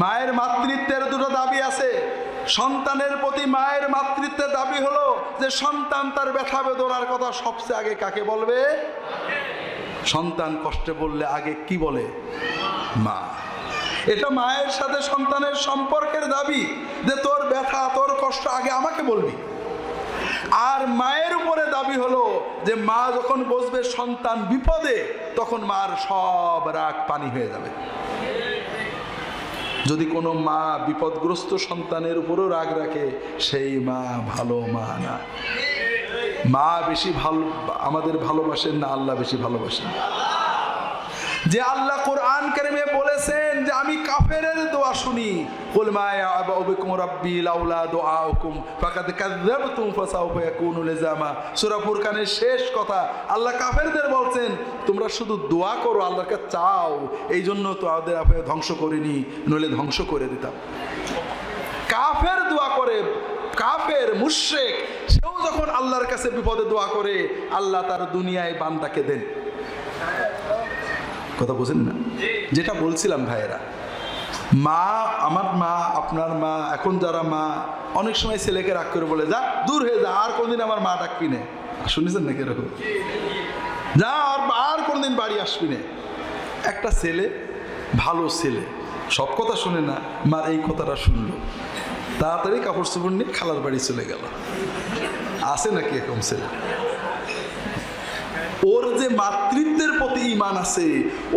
মায়ের মাতৃত্বের দুটো দাবি আছে। সন্তানের প্রতি মায়ের মাতৃত্বের দাবি হলো যে সন্তান তার ব্যথা বেদনার কথা সবচেয়ে আগে কাকে বলবে? সন্তান কষ্টে বললে আগে কি বলে? মা। এটা মায়ের সাথে সন্তানের সম্পর্কের দাবি যে তোর ব্যথা, তোর কষ্ট আগে আমাকে বলবি। আর মায়ের উপরে দাবি হলো যে মা যখন বসবে সন্তান বিপদে, তখন মার সব রাগ পানি হয়ে যাবে। যদি কোনো মা বিপদগ্রস্ত সন্তানের উপরও রাগ রাখে, সেই মা ভালো মা না। মা বেশি ভালো, আমাদের ভালোবাসেন না, আল্লাহ বেশি ভালোবাসেন। যে আল্লাহ কোরআন কারিমে বলেছেন যে, আমি কাফের দোয়া শুনি। শেষ কথা আল্লাহ কাফেরদের বলছেন তোমরা শুধু দোয়া করো আল্লাহকে চাও। এই জন্য তো আমাদের আপনি ধ্বংস করিনি, নইলে ধ্বংস করে দিতাম। কাফের দোয়া করে, কাফের মুশরিক, সেও যখন আল্লাহর কাছে বিপদে দোয়া করে, আল্লাহ তার দুনিয়ায় বান্দাকে দেন। কথা বোঝেন না? যেটা বলছিলাম ভাইয়েরা, মা, আমার মা, আপনার মা, এখন যারা মা, অনেক সময় ছেলেকে রাগ করে বলে, যা, দূর হয়ে যা, আর কোনদিন আমার মা ডাকবি না শুনেছেন নাকি এরকম? যা কোনদিন বাড়ি আসবি না। একটা ছেলে, ভালো ছেলে। সব কথা শুনে না, মার এই কথাটা শুনলো। তাড়াতাড়ি কাপড় চোপড় নিয়ে খালার বাড়ি চলে গেল। আছে নাকি এরকম ছেলে? ওর যে মাতৃত্বের প্রতি ইমান আছে,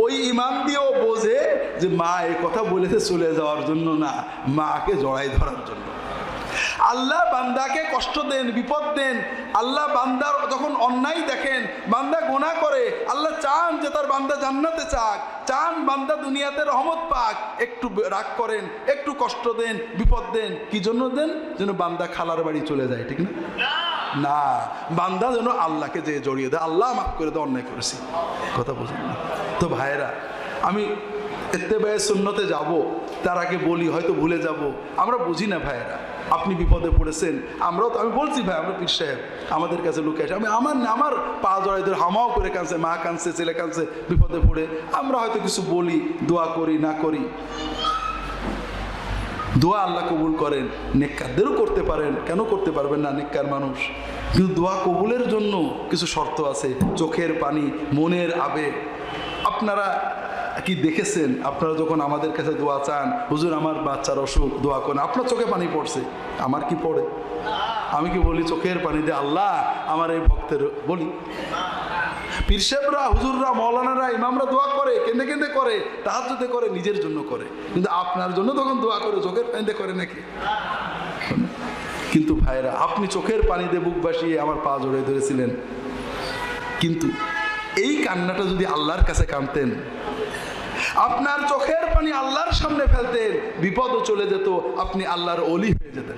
ওই ইমান দিয়েও বোঝে যে মা এই কথা বলেছে চলে যাওয়ার জন্য না, মাকে জড়াই ধরার জন্য। আল্লাহ বান্দাকে কষ্ট দেন, বিপদ দেন। আল্লাহ বান্দার যখন অন্যায় দেখেন, বান্দা গোনা করে, আল্লাহ চান যে তার বান্দা জান্নাতে চাক চান বান্দা দুনিয়াতে রহমত পাক। একটু রাগ করেন, একটু কষ্ট দেন, বিপদ দেন। কি জন্য দেন? যেন বান্দা খালার বাড়ি চলে যায়, ঠিক না? না, বান্দা যেন আল্লাহকে যে জড়িয়ে দেয়, আল্লাহ মাফ করে দেয়, অন্যায় করেছি। কথা বুঝুন না? তো ভাইয়েরা, আমি এতে ব্যয় শূন্যতে যাব, তার আগে বলি, হয়তো ভুলে যাব। আমরা বুঝি না ভাইয়েরা। আপনি বিপদে পড়েছেন। আমরাও তো আমি বলছি ভাই, আমরা পীর সাহেব, আমাদের কাছে লোকে আসে। আমি আমার না, আমার পা জড়াই ধরে হামাও করে কাঁদছে, মা কাঁদছে, ছেলে কাঁদছে, বিপদে পড়ে। আমরা হয়তো কিছু বলি, দোয়া করি, না করি। দোয়া আল্লাহ কবুল করেন। নেককারদেরও করতে পারেন। কেন করতে পারবেন না নেককার মানুষ? কিন্তু দোয়া কবুলের জন্য কিছু শর্ত আছে। চোখের পানি, মনের আবেগ। আপনারা কি দেখেছেন? আপনারা যখন আমাদের কাছে দোয়া চান, হুজুর, আমার বাচ্চার অসুখ, দোয়া করেন। আপনার চোখে পানি পড়ছে। আমার কি পড়ে? আমি কি বলি, চোখের পানি দিয়ে আল্লাহ, আমার এই ভক্তের বলি। পীরসাহেবরা হুজুররা, মৌলানারা, ইমামরা দোয়া করে, কেঁদে কেঁদে করে তাহাজতে করে, নিজের জন্য করে। কিন্তু আপনার জন্য তখন দোয়া করে, চোখের পানিতে করে নাকি? কিন্তু ভাইরা আপনি চোখের পানিতে বুক বাসিয়ে আমার পা জড়িয়ে ধরেছিলেন। কিন্তু এই কান্নাটা যদি আল্লাহর কাছে কানতেন আপনার চোখের পানি আল্লাহর সামনে ফেলতেন বিপদও চলে যেত আপনি আল্লাহর অলি হয়ে যেতেন।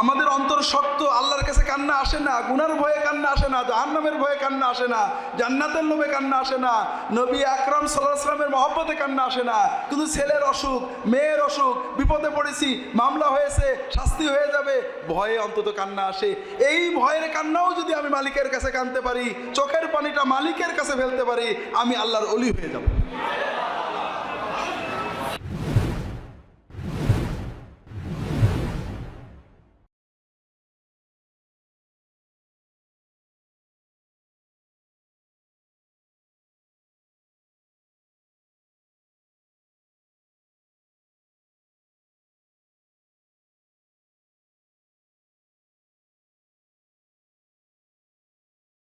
আমাদের অন্তর শক্ত, আল্লাহর কাছে কান্না আসে না, গুনার ভয়ে কান্না আসে না, জাহান্নামের ভয়ে কান্না আসে না, জান্নাতের লোভে কান্না আসে না, নবী আকরাম সাল্লাহামের মহব্বতে কান্না আসে না, কিন্তু ছেলের অসুখ, মেয়ের অসুখ, বিপদে পড়েছি, মামলা হয়েছে, শাস্তি হয়ে যাবে, ভয়ে অন্তত কান্না আসে। এই ভয়ের কান্নাও যদি আমি মালিকের কাছে কানতে পারি, চোখের পানিটা মালিকের কাছে ফেলতে পারি, আমি আল্লাহর অলি হয়ে যাব।